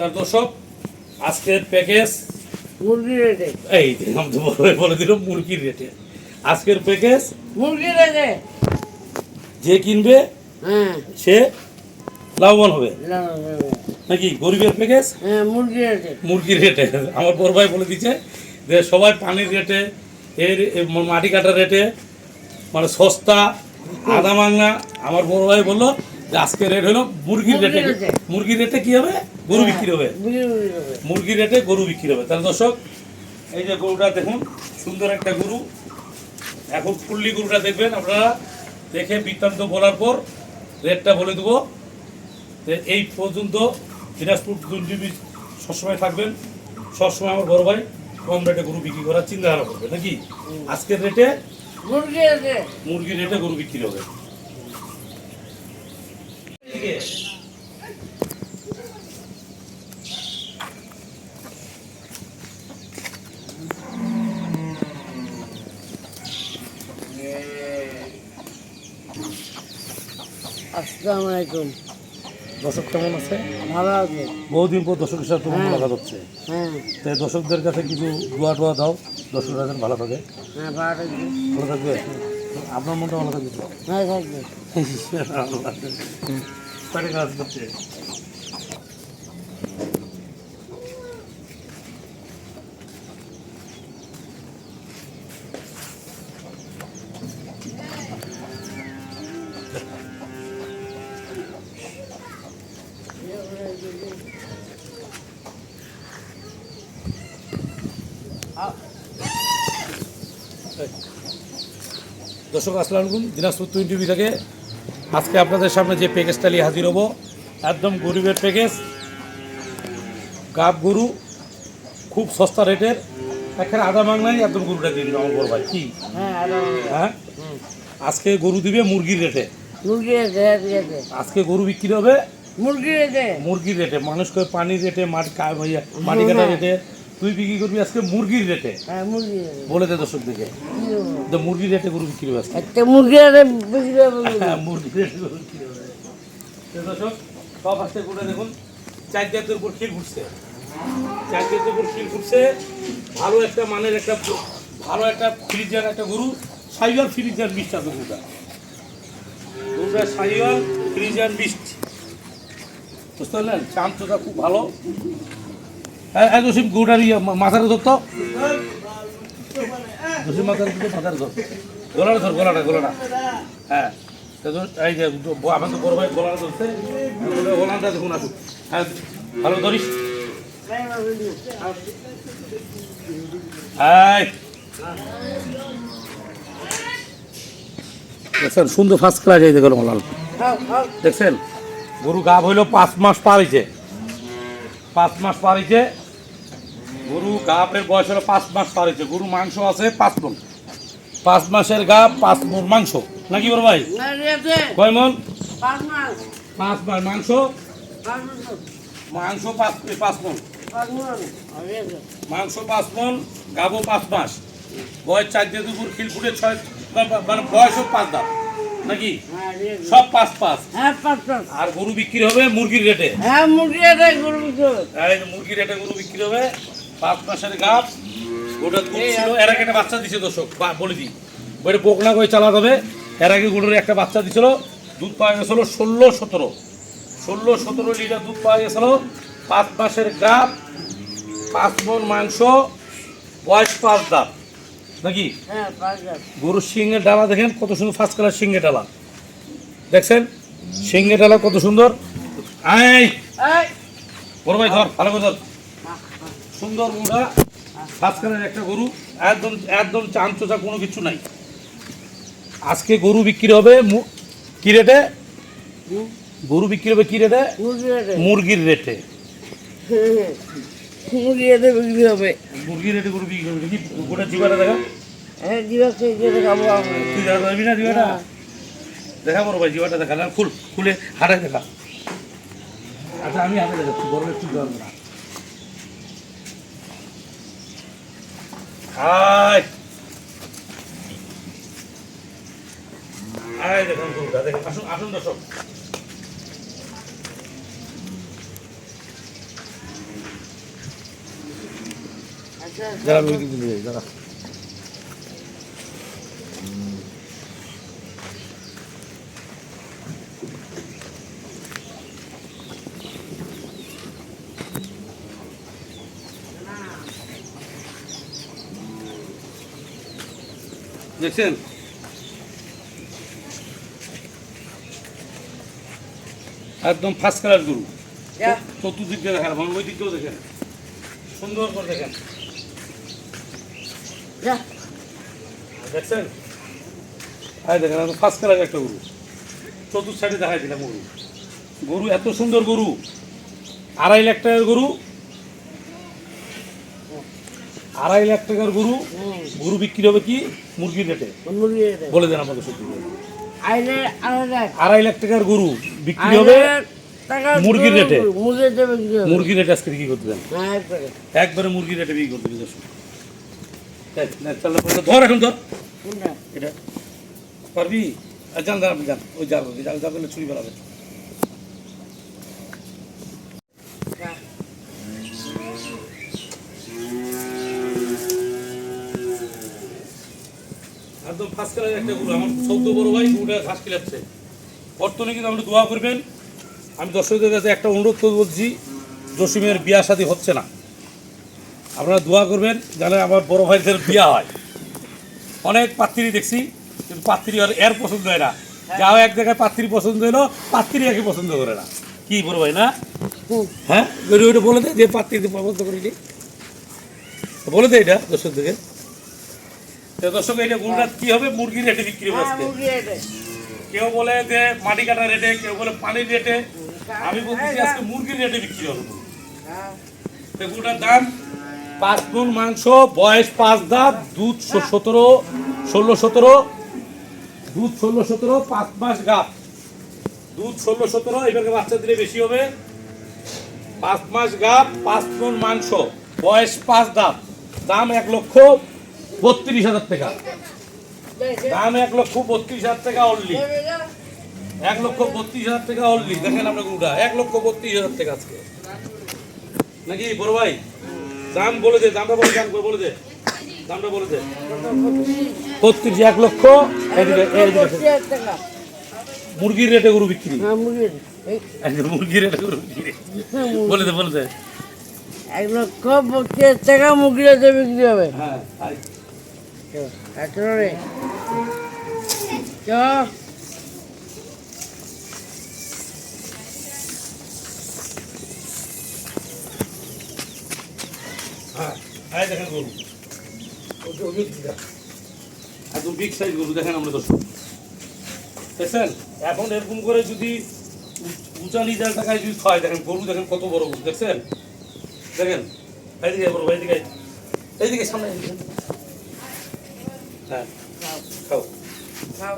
তার দর্শক আজকের প্যাকেজ মুরগি রেটে এই আমি তো বলে দিল মুরগির রেটে আজকের প্যাকেজ মুরগি রেটে যে কিনবে হ্যাঁ। সে লাভবান হবে। নাকি গরিবের প্যাকেজ হ্যাঁ মুরগি রেটে মুরগির রেটে আমার বড় ভাই বলে দিচ্ছে যে সবাই পানির রেটে এর মাটি কাটার রেটে মানে সস্তা আদা মাংনা আমার বড় ভাই বলল আজকে রেট হলো মুরগির রেটে মুরগির রেটে। কি হবে? গরু বিক্রি হবে। মুরগির রেটে গরু বিক্রি হবে। তাহলে দর্শক এই যে গরুটা দেখুন সুন্দর একটা গরু। এখন ফুল্লি গরুটা দেখবেন আপনারা। দেখে বৃত্তান্ত বলার পর রেটটা বলে দেবো। এই পর্যন্ত দিনাজপুর দুর্নীতি সবসময় থাকবেন। সবসময় আমার বড় ভাই কম রেটে গরু বিক্রি করার চিন্তা ভাবনা করবে। নাকি? আজকের রেটে মুরগির রেটে গরু বিক্রি হবে। আসসালামু আলাইকুম। দর্শক কেমন আছে? ভালো আছে। বহুদিন পর দর্শকের সাথে তোমার হ্যাঁ। মোলাকাত হচ্ছে। হ্যাঁ। তাই দর্শকদের কাছে কিছু দোয়া টোয়া দাও দর্শকরা যেন ভালো থাকে। হ্যাঁ ভালো থাকবে। ভালো থাকবে? আপনার মনটা ভালো থাকবে তো? হ্যাঁ থাকবে। কয়টা কাজ করছে। দর্শক আলাইকুম। দিনাজপুর টুইন টিভি থেকে আজকে আপনাদের সামনে যে প্যাকেজটা নিয়ে হাজির হব একদম গরিবের প্যাকেজ গাব গরু খুব সস্তা রেটের এখানে আধা মাংনাই একদম গরুটা দিয়ে দিবে আমার বড় ভাই। কি? হ্যাঁ হ্যাঁ। আজকে গরু দিবে মুরগির রেটে। হ্যাঁ আজকে গরু বিক্রি হবে মুরগির রেটে। মুরগির রেটে মানুষকে পানির রেটে মাটি মাটি কাটা রেটে। তুই বিক্রি করবি আজকে মুরগির রেটে। হ্যাঁ বলে দে দর্শক দেখে কি মুরগির রেটে গরু বিক্রি হবে আজকে। একটা মুরগি রেটে বিক্রি হবে হ্যাঁ, মুরগির রেটে গরু বিক্রি হবে। দর্শক সব আসতে করে দেখুন চার জাতের উপর ফুটছে। চার জাতের উপর ক্ষীর ফুটছে। ভালো একটা মানের একটা ভালো একটা ফ্রিজার একটা গরু। ফ্রিজার গরুটা। গরুটা ফ্রিজার বুঝতে পারলেন? চামচটা খুব ভালো। জসিম গরুটার ইয়ে মা- মাথাটা ধরতো জসিম, মাথার মাথার ধর ধর হ্যাঁ তো এই তো হ্যাঁ ভালো ধরিস। এই। দেখছেন, সুন্দর ফার্স্ট ক্লাস এই খাও দেখছেন? গরু গাভ হইল পাঁচ মাস পার হয়েছে পাঁচ মাস পার হয়েছে গরু গাভের বয়স হলো পাঁচ মাস পার হয়েছে। গরু মাংস আছে পাঁচ মন। পাঁচ মাসের গা পাঁচ মন মাংস। নাকি বড় ভাই? কয় মন? পাঁচ মাস। মাংস। মাংস? পাঁচ পাঁচ মন। পাঁচ মাস পাঁচ মন গাভও পাঁচ মাস। বয়স চার দিয়ে দুপুর খিল ফুটে ছয় মানে বয়সও পাঁচ দাম নাকি? হ্যাঁ সব পাঁচ পাঁচ। হ্যাঁ পাঁচ মাস আর গরু বিক্রি হবে মুরগির রেটে? হ্যাঁ মুরগি রেটে গরু বিক্রি হবে মুরগির রেটে গরু বিক্রি হবে পাঁচ মাসের গাছ গোটা দুধ ছিল। এর আগে একটা বাচ্চা দিছে দর্শক বলে দিই। বইটা বোকনা করে চালা যাবে। এর আগে গরুর একটা বাচ্চা দিছিল দুধ পাওয়া গেছিল ষোলো সতেরো। ষোলো সতেরো লিটার দুধ পাওয়া গেছিল। পাঁচ মাসের গাপ পাঁচ মন মাংস বয়স পাঁচ দাঁত। নাকি? হ্যাঁ গরুর সিংহের ডালা দেখেন কত সুন্দর ফার্স্ট কালার সিংহে ডালা। দেখছেন? সিংহে ডালা কত সুন্দর। এই! বড় ভাই ধর ভালো করে ধর। সুন্দর গরুটা ফার্স্টখানের একটা গরু, একদম একদম চামচোচা কোনো কিছু নাই। আজকে গরু বিক্রি হবে কি রেটে? গরু বিক্রি হবে কি রেটে? মুরগি রেটে। মুরগির রেটে রেটে বিক্রি হবে। রেটে গরু বিক্রি গোটা দেখা হ্যাঁ দেখা ভাই না, খুল আচ্ছা আমি হাতে দেখাচ্ছি বড় ভাই তুই আয়। দেখুন আসুন আসুন দর্শক। আচ্ছা, আচ্ছা। যারা মিউজিক দেখছেন? একদম ফার্স্ট কালার গরু। চতুর্দিক দিয়ে দেখান আমার ওই দিক দিয়েও দেখেন। সুন্দর করে দেখেন। দেখছেন? হ্যাঁ দেখেন একদম ফার্স্ট ক্লাস একটা গরু। চতুর্থ সাইডে দেখাই দিলাম গরু। গরু এত সুন্দর গরু। আড়াই লাখ টাকার গরু। আড়াই লাখ টাকার গরু গরু বিক্রি হবে কি? মুরগির রেটে। বলে দেন আমাকে সত্যি আড়াই লাখ টাকার গরু বিক্রি হবে মুরগির রেটে। মুরগির রেটে আজকে বিক্রি করতে দেন। হ্যাঁ একবারে। মুরগির রেটে বিক্রি করতে দেন। ধর এখন ধর। এটা। পারবি? আর যান যান ওই যার করলে ছুরি বেড়াবে যা একদম ফার্স্ট ক্লাস একটা গরু আমার সৌদ্য বড় ভাই ঘাস খিলাচ্ছে বর্তমানে কিন্তু আপনি দোয়া করবেন, আমি দর্শকদের কাছে একটা অনুরোধ করে বলছি, জসিমের বিয়া শাদী হচ্ছে না। আপনারা দোয়া করবেন যাতে আমার বড় ভাইদের বিয়া হয়। অনেক পাত্রী দেখছি, কিন্তু পাত্রী আর এর পছন্দ হয় না। যাও এক জায়গায় পাত্রী পছন্দ হলো, পাত্রী একে পছন্দ করে না। কি বড় ভাই না? হ্যাঁ ওইটা বলে দে, যে পাত্রী পছন্দ করিনি। বলে দে এটা দর্শকদেরকে। তো দর্শক এটা কি হবে? মুরগির রেটে বিক্রি হবে হ্যাঁ আজকে। কেউ বলে যে মাটি কাটা রেটে কেউ বলে পানির রেটে। আমি বলতেছি আজকে মুরগির রেটে বিক্রি হবে। হ্যাঁ। দাম পাঁচ গুণ মাংস বয়স পাঁচ দাঁত দুধ সতেরো ষোলো সতেরো দুধ ষোলো সতেরো পাঁচ মাস গাপ। দুধ ষোলো সতেরো বাচ্চা দিলে বেশি হবে। পাঁচ মাস গাপ পাঁচ গুণ মাংস বয়স পাঁচ দাঁত। দাম এক লক্ষ বত্রিশ হাজার টাকা। দাম এক লক্ষ বত্রিশ হাজার টাকা অনলি এক লক্ষ বত্রিশ হাজার টাকা অনলি দেখেন আপনার গরুটা এক লক্ষ বত্রিশ হাজার টাকা আজকে। নাকি বড় ভাই? দাম বলে দে দামটা বলে দাম বলে দে। দামটা বলে দে। বত্রিশ এক লক্ষ মুরগির রেটে গরু বিক্রি। হ্যাঁ মুরগির রেটে গরু বিক্রি। হ্যাঁ। বলে দে বলে দে। এক লক্ষ বত্রিশ টাকা মুরগি রেটে বিক্রি হবে। হ্যাঁ। চ হ্যাঁ বিগ সাইজ দেখেন আমরা এখন এরকম করে যদি উঁচা নিজার টাকায় যদি হয় দেখেন গরু, দেখেন কত বড় গরু, দেখছেন? দেখেন? এইদিকে বড় এইদিকে এইদিকে সামনে। 好，好